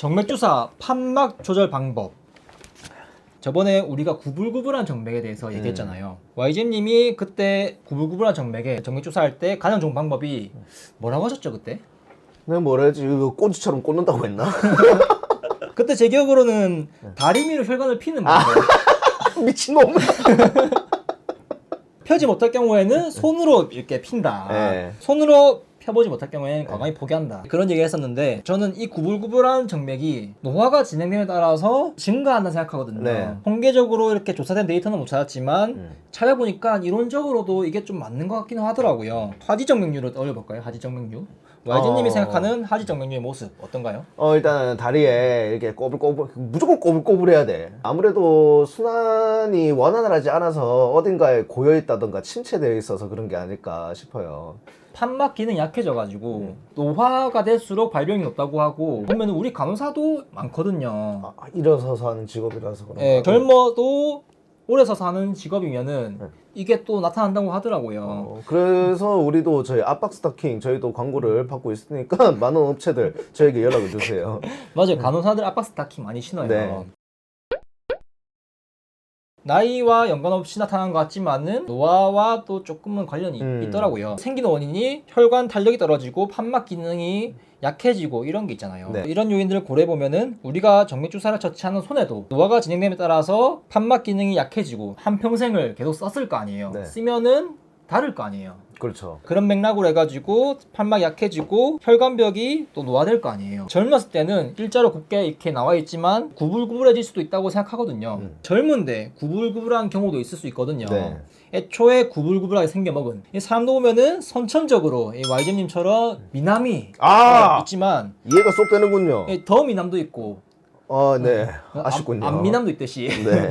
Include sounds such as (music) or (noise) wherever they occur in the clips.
정맥주사 판막 조절 방법. 저번에 우리가 구불구불한 정맥에 대해서 얘기했잖아요. YG님이 그때 구불구불한 정맥에 정맥 주사 할 때 가장 좋은 방법이 뭐라고 하셨죠 그때? 내가 뭐라 했지? 이거 꽂지처럼 꽂는다고 했나? (laughs) 그때 제 기억으로는 다리미로 혈관을 피는 방법. (laughs) 미친놈. (laughs) 펴지 못할 경우에는 손으로 이렇게 핀다. 네. 손으로 펴보지 못할 경우에는 과감히 포기한다. 그런 얘기 했었는데 저는 이 구불구불한 정맥이 노화가 진행됨에 따라서 증가한다 생각하거든요. 네. 통계적으로 이렇게 조사된 데이터는 못 찾았지만 음. 찾아보니까 이론적으로도 이게 좀 맞는 것 같기는 하더라고요. 하지 정맥류를 떠올려볼까요? 하지 정맥류. YG님이 어. 생각하는 하지정맥류의 모습 어떤가요? 어 일단 다리에 이렇게 꼬불꼬불 무조건 꼬불꼬불해야 돼. 아무래도 순환이 원활하지 않아서 어딘가에 고여 있다던가 침체되어 있어서 그런 게 아닐까 싶어요. 판막 기능이 약해져가지고 음. 노화가 될수록 발병이 높다고 하고 보면 우리 간호사도 많거든요. 아, 일어서서 하는 직업이라서 그런가. 예, 젊어도 오래 서서 하는 직업이면은 네. 이게 또 나타난다고 하더라고요. 어, 그래서 우리도 저희 압박 스타킹 저희도 광고를 받고 있으니까 (laughs) 많은 업체들 저에게 연락을 주세요. (laughs) 맞아요. 간호사들 압박 스타킹 많이 신어요. 네. 나이와 연관없이 나타나는 것 같지만은 노화와 또 조금은 관련이 음. 있더라고요. 생기는 원인이 혈관 탄력이 떨어지고 판막 기능이 약해지고 이런 게 있잖아요. 네. 이런 요인들을 고려해 보면은 우리가 정맥 주사를 처치하는 손에도 노화가 진행됨에 따라서 판막 기능이 약해지고 한 평생을 계속 썼을 거 아니에요. 네. 쓰면은 다를 거 아니에요. 그렇죠. 그런 맥락으로 해가지고 판막이 약해지고 혈관벽이 또 노화될 거 아니에요. 젊었을 때는 일자로 곱게 이렇게 나와 있지만 구불구불해질 수도 있다고 생각하거든요. 음. 젊은데 구불구불한 경우도 있을 수 있거든요. 네. 애초에 구불구불하게 생겨먹은 이 사람도 보면은 선천적으로 이 YG님처럼 미남이 아! 있지만 이해가 쏙 되는군요. 예, 더 미남도 있고 어, 네. 안- 아쉽군요. 안 미남도 있듯이 네.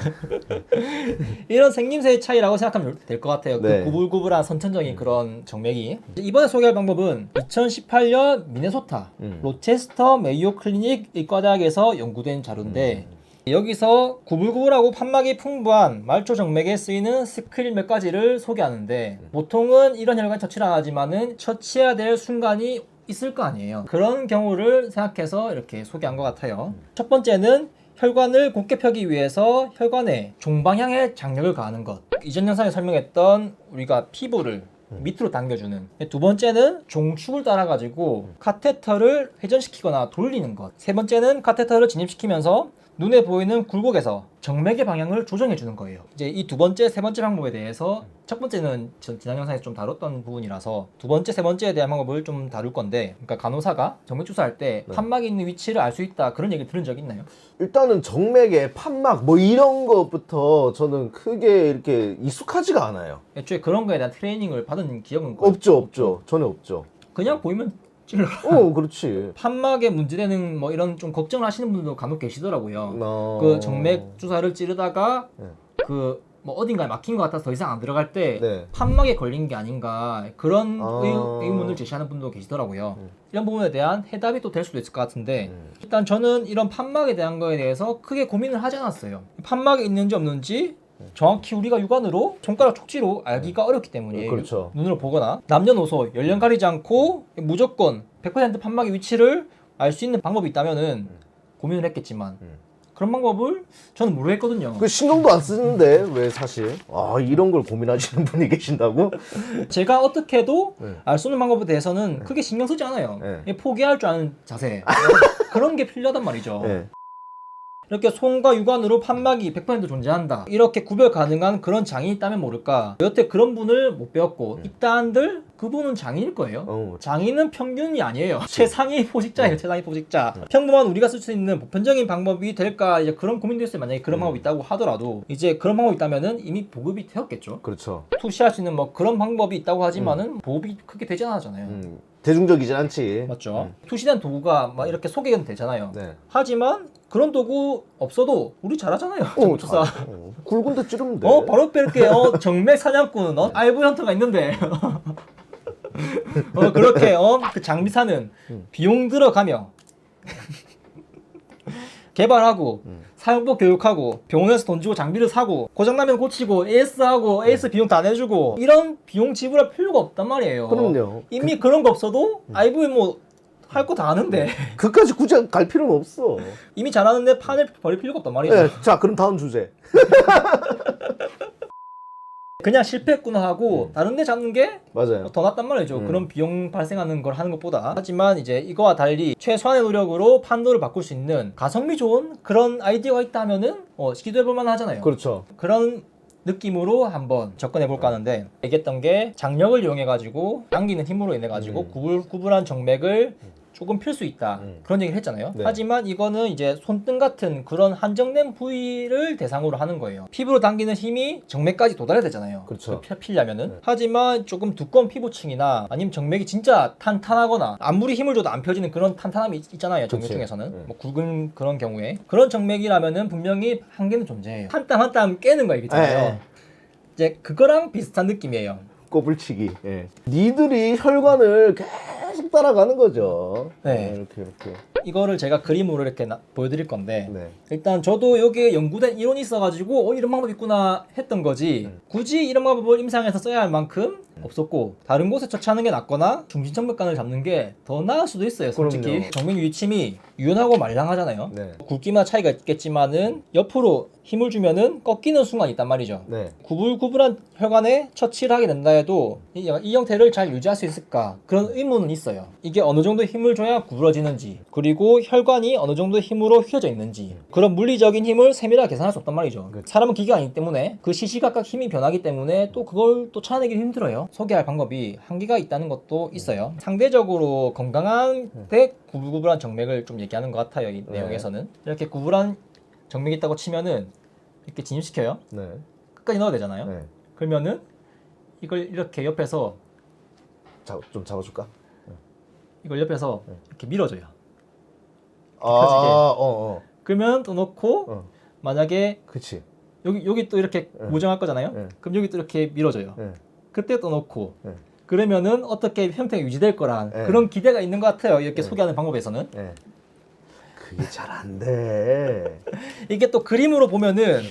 (laughs) 이런 생김새의 차이라고 생각하면 될 것 같아요. 네. 그 구불구불한 선천적인 그런 정맥이. 이번에 소개할 방법은 2018년 미네소타 음. 로체스터 메이오 클리닉 의과대학에서 연구된 자료인데 음. 여기서 구불구불하고 판막이 풍부한 말초 정맥에 쓰이는 스크린 몇 가지를 소개하는데 음. 보통은 이런 혈관 처치를 안 하지만은 처치해야 될 순간이 있을 거 아니에요. 그런 경우를 생각해서 이렇게 소개한 것 같아요. 음. 첫 번째는 혈관을 곧게 펴기 위해서 혈관에 종방향의 장력을 가하는 것. 이전 영상에 설명했던 우리가 피부를 음. 밑으로 당겨주는. 두 번째는 종축을 따라 가지고 카테터를 회전시키거나 돌리는 것. 세 번째는 카테터를 진입시키면서 눈에 보이는 굴곡에서 정맥의 방향을 조정해 주는 거예요. 이제 이 두 번째, 세 번째 방법에 대해서 첫 번째는 전 지난 영상에서 좀 다뤘던 부분이라서 두 번째, 세 번째에 대한 방법을 좀 다룰 건데, 그러니까 간호사가 정맥 주사할 때 네. 판막이 있는 위치를 알 수 있다 그런 얘기 들은 적 있나요? 일단은 정맥에 판막 뭐 이런 것부터 저는 크게 이렇게 익숙하지가 않아요. 애초에 그런 거에 대한 트레이닝을 받은 기억은 없죠, 없죠. 전혀 없죠. 그냥 보이면 찔러. 어, 그렇지. 판막에 문제되는 뭐 이런 좀 걱정을 하시는 분들도 간혹 계시더라고요. 어... 그 정맥 주사를 찌르다가 네. 그뭐 어딘가에 막힌 것 같아서 더 이상 안 들어갈 때 네. 판막에 걸린 게 아닌가 그런 아. 의, 의문을 제시하는 분도 계시더라고요. 음. 이런 부분에 대한 해답이 또 될 수도 있을 것 같은데 음. 일단 저는 이런 판막에 대한 거에 대해서 크게 고민을 하지 않았어요. 판막이 있는지 없는지 정확히 우리가 육안으로 손가락 촉지로 알기가 어렵기 때문이에요. 그렇죠. 눈으로 보거나 남녀노소 연령 가리지 않고 무조건 100% 판막의 위치를 알 수 있는 방법이 있다면은 고민을 했겠지만 음. 그런 방법을 저는 모르겠거든요. 그 신경도 안 쓰는데 왜 사실 아 이런 걸 고민하시는 분이 계신다고? (laughs) 제가 어떻게 해도 네. 알수 있는 방법에 대해서는 크게 신경 쓰지 않아요. 네. 그냥 포기할 줄 아는 자세. (laughs) 그런 게 필요하단 말이죠. 네. 이렇게 손과 육안으로 판막이 100% 존재한다. 이렇게 구별 가능한 그런 장인이 있다면 모를까. 여태 그런 분을 못 배웠고 있다 한들 그분은 장인일 거예요. 어, 장인은 평균이 아니에요. 최상위 포식자예요. 최상위 포식자. 평범한 우리가 쓸 수 있는 보편적인 방법이 될까 이제 그런 고민도 있어요. 만약에 그런 음. 방법이 있다고 하더라도 이제 그런 방법이 있다면은 이미 보급이 되었겠죠. 그렇죠. 투시할 수 있는 뭐 그런 방법이 있다고 하지만은 보급이 크게 되지 않았잖아요. 음, 대중적이진 않지. 맞죠? 투시된 도구가 막 이렇게 소개는 되잖아요. 네. 하지만 그런 도구 없어도 우리 잘하잖아요. 어, 정투사. 잘- 어, 굵은 데 찌르면 돼. 어 바로 뺄게. 어 정맥 사냥꾼. 어 알부 헌터가 있는데. (laughs) 어 그렇게 어그 장비 사는 음. 비용 들어가며 (laughs) 개발하고 음. 사용법 교육하고 병원에서 돈 주고 장비를 사고 고장나면 고치고 AS하고 AS 비용 다 내주고 이런 비용 지불할 필요가 없단 말이에요. 그럼요. 이미 그... 런거 없어도 음. 아이브에 뭐 할 거다 하는데 그까지 굳이 갈 필요는 없어. 이미 잘하는데 판을 버릴 필요가 없단 말이죠. 네, 자 그럼 다음 주제. (laughs) 그냥 실패했구나 하고 다른 데 잡는 게 맞아요. 더 낫단 말이죠. 음. 그런 비용 발생하는 걸 하는 것보다. 하지만 이제 이거와 달리 최소한의 노력으로 판도를 바꿀 수 있는 가성비 좋은 그런 아이디어가 있다 하면은 어, 시도해볼 만 하잖아요. 그렇죠. 그런 느낌으로 한번 접근해 볼까 하는데 얘기했던 게 장력을 이용해 가지고 당기는 힘으로 인해 가지고 음. 구불구불한 정맥을 조금 필 수 있다 음. 그런 얘기를 했잖아요. 네. 하지만 이거는 이제 손등 같은 그런 한정된 부위를 대상으로 하는 거예요. 피부로 당기는 힘이 정맥까지 도달해야 되잖아요. 그렇죠. 그 피- 피려면은 네. 하지만 조금 두꺼운 피부층이나 아니면 정맥이 진짜 탄탄하거나 아무리 힘을 줘도 안 펴지는 그런 탄탄함이 있, 잖아요 정맥. 중에서는 네. 뭐 굵은 그런 경우에 그런 정맥이라면은 분명히 한계는 존재해요. 한 땀 한 땀 깨는 거 있잖아요. 네. 이제 그거랑 비슷한 느낌이에요. 꼬불치기. 예. 니들이 혈관을 따라가는 거죠. 네. 이렇게 이렇게. 이거를 제가 그림으로 이렇게 나- 보여드릴 건데 네. 일단 저도 여기에 연구된 이론이 있어가지고 어 이런 방법 있구나 했던 거지 음. 굳이 이런 방법을 임상에서 써야 할 만큼 없었고 다른 곳에 처치하는 게 낫거나 중심정맥관을 잡는 게 더 나을 수도 있어요 솔직히 그럼요. 정맥 위침이 유연하고 말랑하잖아요 네. 굵기마다 차이가 있겠지만은 옆으로 힘을 주면은 꺾이는 순간이 있단 말이죠. 네. 구불구불한 혈관에 처치를 하게 된다 해도 이, 이 형태를 잘 유지할 수 있을까? 그런 의문은 있어요. 이게 어느 정도 힘을 줘야 구부러지는지 그리고 혈관이 어느 정도 힘으로 휘어져 있는지 그런 물리적인 힘을 세밀하게 계산할 수 없단 말이죠. 그렇죠. 사람은 기계가 아니기 때문에 그 시시각각 힘이 변하기 때문에 또 그걸 또 찾아내기 힘들어요. 소개할 방법이 한계가 있다는 것도 있어요. 상대적으로 건강한 데 구불구불한 정맥을 좀 얘기하는 것 같아요 이 네. 내용에서는. 이렇게 구불한 정맥이 있다고 치면은 이렇게 진입시켜요 네. 끝까지 넣어야 되잖아요. 네. 그러면은 이걸 이렇게 옆에서 자, 좀 잡아줄까? 이걸 옆에서 네. 이렇게 밀어줘요. 아, 어, 어. 그러면 또 놓고 어. 만약에 그치. 여기 여기 또 이렇게 네. 고정할 거잖아요. 네. 그럼 여기 또 이렇게 밀어줘요. 네. 그때 또 놓고 네. 그러면은 어떻게 형태가 유지될 거란 네. 그런 기대가 있는 것 같아요. 이렇게 네. 소개하는 방법에서는 네. 그게 잘 안 돼. (laughs) 이게 또 그림으로 보면은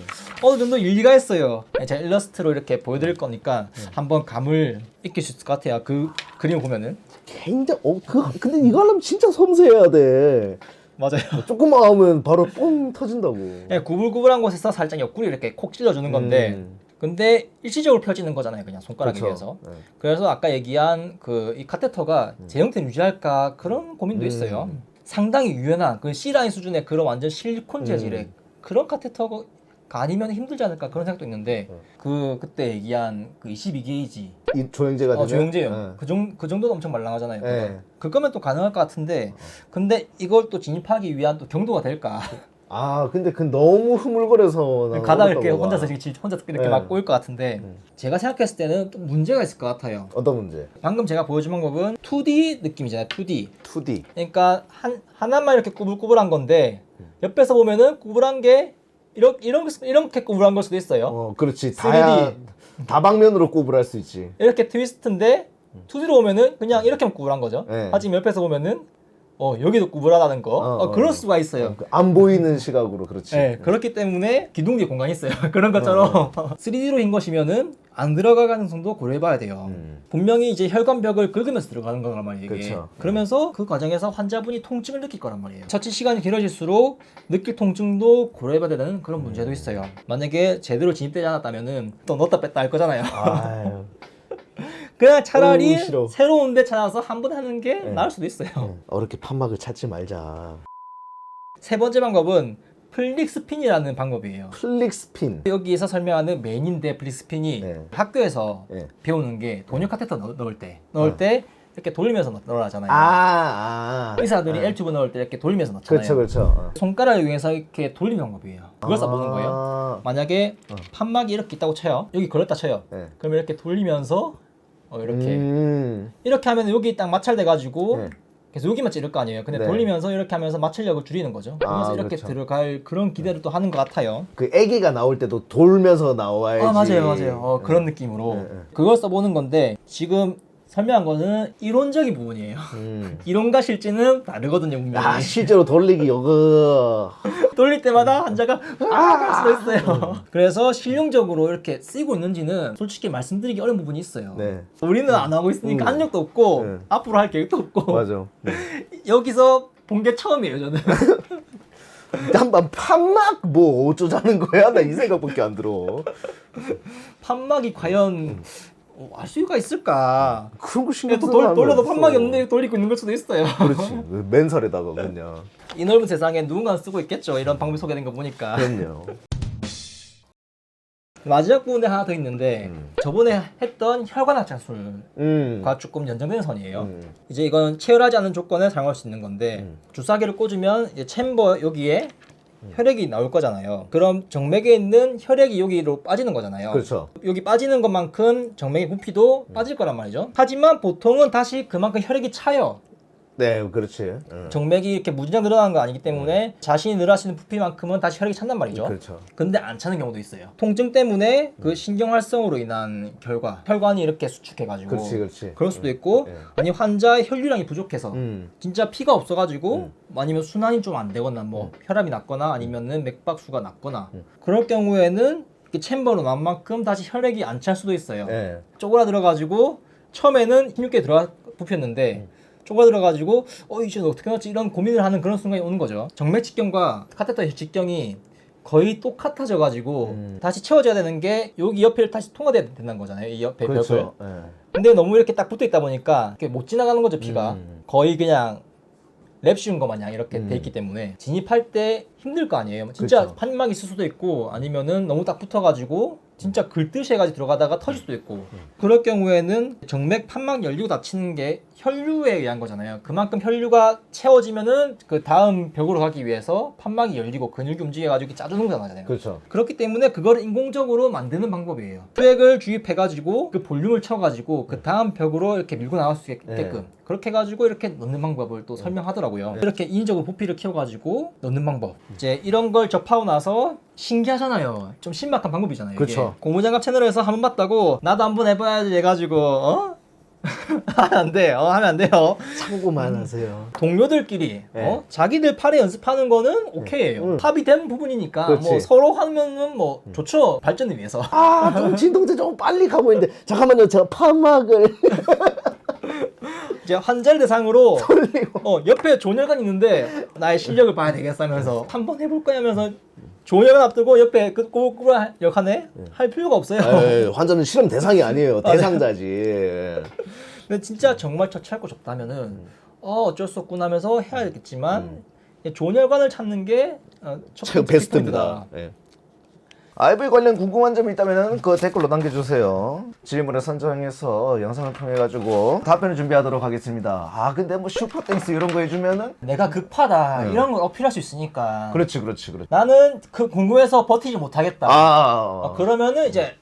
어느 정도 일리가 있어요. 제가 일러스트로 이렇게 보여드릴 거니까 네. 한번 감을 익힐 수 있을 것 같아요. 그 그림을 보면은 굉장히, 어, 그, 근데 이거 하려면 진짜 섬세해야 돼. 맞아요. 조금만 하면 바로 뻥 터진다고. 네, 구불구불한 곳에서 살짝 옆구리 이렇게 콕 찔러주는 건데 음. 근데 일시적으로 펴지는 거잖아요 그냥 손가락에 그렇죠. 비해서 네. 그래서 아까 얘기한 그 이 카테터가 제 형태를 유지할까 그런 고민도 음. 있어요 상당히 유연한 그 C라인 수준의 그런 완전 실리콘 재질의 음. 그런 카테터가 아니면 힘들지 않을까 그런 생각도 있는데 음. 그 그때 얘기한 그 22게이지 이 조영제가 어? 조영제요 네. 그, 정, 그 정도는 엄청 말랑하잖아요. 네. 그거면 또 가능할 것 같은데 근데 이걸 또 진입하기 위한 또 경도가 될까 아, 근데 그 너무 흐물거려서. 나는 가다가 이렇게 혼자서 봐. 이렇게 혼자서 이렇게 네. 막 꼬일 것 같은데 음. 제가 생각했을 때는 또 문제가 있을 것 같아요. 어떤 문제? 방금 제가 보여준 방법은 2D 느낌이잖아요. 2D. 2D. 그러니까 한 하나만 이렇게 꾸불꾸불한 건데 옆에서 보면은 꾸불한 게 이런 이런 이렇게 꾸불한 걸 수도 있어요. 어, 그렇지. 3D. 다야, 다방면으로 꼬불할 수 있지. 이렇게 트위스트인데 2D로 보면은 그냥 이렇게만 꾸불한 거죠. 네. 하지만 옆에서 보면은 어 여기도 꾸불하다는 거. 어, 어, 어, 그럴 어. 수가 있어요. 그안 보이는 시각으로 그렇지. 네, 그렇기 때문에 기둥 뒤에 공간이 있어요. (laughs) 그런 것처럼 (laughs) 3D로 인 것이면은 안 들어갈 가능성도 고려해봐야 돼요. 음. 분명히 이제 혈관벽을 긁으면서 들어가는 거란 말이에요. 이게. 그렇죠. 그러면서 그 과정에서 환자분이 통증을 느낄 거란 말이에요. 처치 시간이 길어질수록 느낄 통증도 고려해봐야 되는 그런 음. 문제도 있어요. 만약에 제대로 진입되지 않았다면은 또 넣었다 뺐다 할 거잖아요. 아유. (laughs) 그냥 차라리 어우, 싫어. 새로운 데 찾아서 한 번 하는 게 네. 나을 수도 있어요. 어, 어렵게 판막을 찾지 말자. 세 번째 방법은 플릭 스핀이라는 방법이에요. 플릭 스핀. 여기에서 설명하는 메인인데 플릭 스핀이 네. 학교에서 네. 배우는 게 돈역 카테터 넣, 넣을 때 넣을 어. 때 이렇게 돌리면서 넣, 넣으라잖아요. 아, 아. 의사들이 네. L튜브 넣을 때 이렇게 돌리면서 넣잖아요. 그렇죠, 그렇죠. 어. 손가락을 이용해서 이렇게 돌리는 방법이에요. 그걸 써보는 거예요. 아, 만약에 어. 판막이 이렇게 있다고 쳐요. 여기 걸었다 쳐요. 네. 그럼 이렇게 돌리면서 어, 이렇게 음. 이렇게 하면 여기 딱 마찰돼 가지고 네. 계속 여기만 찌를 거 아니에요. 근데 네. 돌리면서 이렇게 하면서 마찰력을 줄이는 거죠. 그러면서 아, 이렇게 그렇죠. 들어갈 그런 기대를 또 하는 것 같아요. 그 아기가 나올 때도 돌면서 나와야지. 아 맞아요, 맞아요. 어, 그런 느낌으로 네, 네. 그걸 써보는 건데 지금 설명한 거는 이론적인 부분이에요. 음. (laughs) 이론과 실제는 다르거든요, 분명히. 아 실제로 돌리기 이거 (laughs) 돌릴 때마다 환자가 아 할 수도 있어요. 그래서 실용적으로 이렇게 쓰이고 있는지는 솔직히 말씀드리기 어려운 부분이 있어요. 네 우리는 안 하고 있으니까 음. 한력도 없고 네. 앞으로 할 계획도 없고 맞아 네. (laughs) 여기서 본 게 처음이에요, 저는. 한번 판막 뭐 어쩌자는 거야 나 이 생각밖에 안 들어 판막이 과연 어, 알 수가 있을까? 그런 거 신경 또 쓰는 돌, 사람이 돌려도 없어. 판막이 없는데 돌리고 있는 걸 수도 있어요. 그렇지 (laughs) 맨살에다가 그냥 이 넓은 세상에 누군가는 쓰고 있겠죠. 이런 방법이 소개된 거 보니까. 그럼요 (laughs) 마지막 부분에 하나 더 있는데 음. 저번에 했던 혈관 확장술과 음. 조금 연장되는 선이에요. 음. 이제 이건 체열하지 않는 조건에 사용할 수 있는 건데 음. 주사기를 꽂으면 이제 챔버 여기에 혈액이 나올 거잖아요. 그럼 정맥에 있는 혈액이 여기로 빠지는 거잖아요. 그렇죠 여기 빠지는 것만큼 정맥의 부피도 빠질 거란 말이죠. 하지만 보통은 다시 그만큼 혈액이 차요. 네 그렇지 음. 정맥이 이렇게 무진장 늘어나는 거 아니기 때문에 자신이 늘어나시는 부피만큼은 다시 혈액이 찬단 말이죠. 그렇죠 근데 안 차는 경우도 있어요. 통증 때문에 그 신경 활성으로 인한 결과, 혈관이 이렇게 수축해가지고 그렇지 그렇지 럴 수도 있고, 예. 아니 환자의 혈류량이 부족해서 음. 진짜 피가 없어가지고 아니면 순환이 좀 안 되거나 뭐 혈압이 낮거나 아니면은 맥박수가 낮거나 그럴 경우에는 이렇게 챔버로 난 만큼 다시 혈액이 안 찰 수도 있어요. 예. 쪼그라들어가지고 처음에는 힘있게 들어가 부폈는데 쪼그라들어가지고 어 이제 어떻게 하지 이런 고민을 하는 그런 순간이 오는 거죠. 정맥 직경과 카테터 직경이 거의 똑같아져가지고 음. 다시 채워져야 되는 게 여기 옆을 다시 통과돼야 된다는 거잖아요. 이 옆에 벽을. 그렇죠 예. 근데 너무 이렇게 딱 붙어 있다 보니까 이렇게 못 지나가는 거죠 피가. 음. 거의 그냥 랩 씌운 것 마냥 이렇게 음. 돼 있기 때문에 진입할 때 힘들 거 아니에요. 진짜 그렇죠. 판막이 있을 수도 있고 아니면은 너무 딱 붙어가지고 진짜 긁듯이 해가지고 들어가다가 터질 수도 있고 음. 그럴 경우에는 정맥 판막 열리고 닫히는 게 혈류에 의한 거잖아요. 그만큼 혈류가 채워지면은 그 다음 벽으로 가기 위해서 판막이 열리고 근육이 움직여가지고 짜주는 거잖아요. 그렇죠 그렇기 때문에 그걸 인공적으로 만드는 방법이에요. 수액을 주입해가지고 그 볼륨을 채워가지고 그 다음 벽으로 이렇게 밀고 나갈 수 있게끔 네. 그렇게 해가지고 이렇게 넣는 방법을 또 설명하더라고요. 이렇게 인위적으로 부피를 키워가지고 넣는 방법. 이제 이런 걸 접하고 나서 신기하잖아요. 좀 신박한 방법이잖아요. 그쵸. 고무장갑 채널에서 한 번 봤다고 나도 한번 해봐야지 해가지고 어? 하면 안 돼. 어 하면 안 돼요. 참고만 하세요 동료들끼리 네. 어? 자기들 팔에 연습하는 거는 오케이예요. 응. 합의 된 부분이니까 그렇지. 뭐 서로 하면은 뭐 좋죠 발전을 위해서. 아, 좀 진동제 좀 빨리 가고 있는데 잠깐만요, 저 파막을 (laughs) 이제 환자를 대상으로 돌리고 어 옆에 조녀관 있는데 나의 실력을 봐야 되겠어 하면서 한번 해볼 거야 하면서 조녀관 앞두고 옆에 그 꼬불꼬불 역하네 할 필요가 없어요. 에이, 환자는 실험 대상이 아니에요, (laughs) 대상자지. 근데 진짜 정말 처치할 거 좋다면은 어 어쩔 수 없구나 하면서 해야겠지만 조녀관을 찾는 게 어, 첫 최고 번째 베스트입니다. 예. IV 관련 궁금한 점이 있다면 그 댓글로 남겨주세요. 질문을 선정해서 영상을 통해 가지고 답변을 준비하도록 하겠습니다. 아 근데 뭐 슈퍼 땡스 이런 거 해주면은 내가 급하다 네. 이런 걸 어필할 수 있으니까 그렇지, 그렇지, 그렇지. 나는 그 궁금해서 버티지 못하겠다. 아, 어, 그러면은 이제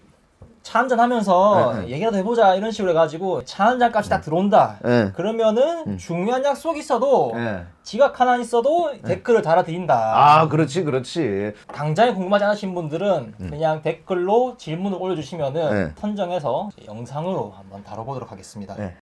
차 한잔 하면서 네, 네. 얘기라도 해보자 이런 식으로 해가지고 차 한 잔 값이 딱 들어온다. 네. 그러면은 중요한 약속 있어도 예. 지각 하나 있어도 댓글을 달아드린다. 아, 그렇지, 그렇지. 당장에 궁금하지 않으신 분들은 그냥 댓글로 질문을 올려주시면은 네. 선정해서 영상으로 한번 다뤄보도록 하겠습니다. 네.